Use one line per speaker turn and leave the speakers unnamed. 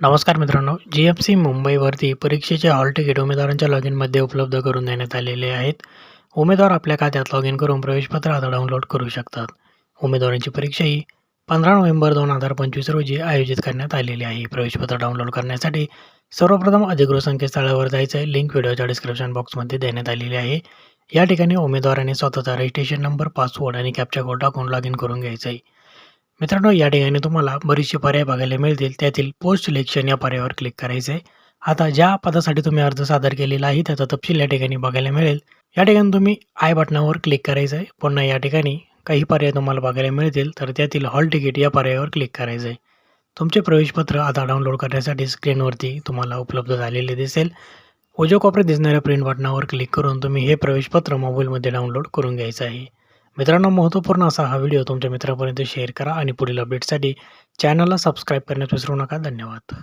नमस्कार मित्रांनो जी F C मुंबईवरती परीक्षेचे हॉल तिकीट उमेदवारांच्या लॉग इनमध्ये उपलब्ध करून देण्यात आलेले आहेत. उमेदवार आपल्या खात्यात लॉग इन करून प्रवेशपत्र आता डाउनलोड करू शकतात. उमेदवारांची परीक्षा ही पंधरा नोव्हेंबर दोन हजार पंचवीस रोजी आयोजित करण्यात आलेली आहे. प्रवेशपत्र डाउनलोड करण्यासाठी सर्वप्रथम अधिकृत संकेतस्थळावर जायचं आहे. लिंक व्हिडिओच्या डिस्क्रिप्शन बॉक्समध्ये देण्यात आलेली आहे. या ठिकाणी उमेदवाराने स्वतःचा रजिस्ट्रेशन नंबर पासवर्ड आणि कॅप्चा कोड टाकून लॉग इन करून घ्यायचं आहे. मित्रांनो या ठिकाणी तुम्हाला बरेचसे पर्याय बघायला मिळतील. त्यातील पोस्ट सिलेक्शन या पर्यायावर क्लिक करायचं आहे. आता ज्या पदासाठी तुम्ही अर्ज सादर केलेला आहे त्याचा तपशील या ठिकाणी बघायला मिळेल. या ठिकाणी तुम्ही आय बटनावर क्लिक करायचं आहे. पुन्हा या ठिकाणी काही पर्याय तुम्हाला बघायला मिळतील तर त्यातील हॉल तिकीट या पर्यायावर क्लिक करायचं आहे. तुमचे प्रवेशपत्र आता डाउनलोड करण्यासाठी स्क्रीनवरती तुम्हाला उपलब्ध झालेले दिसेल. उजव्या कॉपरे दिसणाऱ्या प्रिंट बटनावर क्लिक करून तुम्ही हे प्रवेशपत्र मोबाईलमध्ये डाउनलोड करून घ्यायचं आहे. मित्रांनो महत्त्वपूर्ण असा हा व्हिडिओ तुमच्या मित्रापर्यंत शेअर करा आणि पुढील अपडेटसाठी चॅनलला सबस्क्राईब करण्यास विसरू नका. धन्यवाद.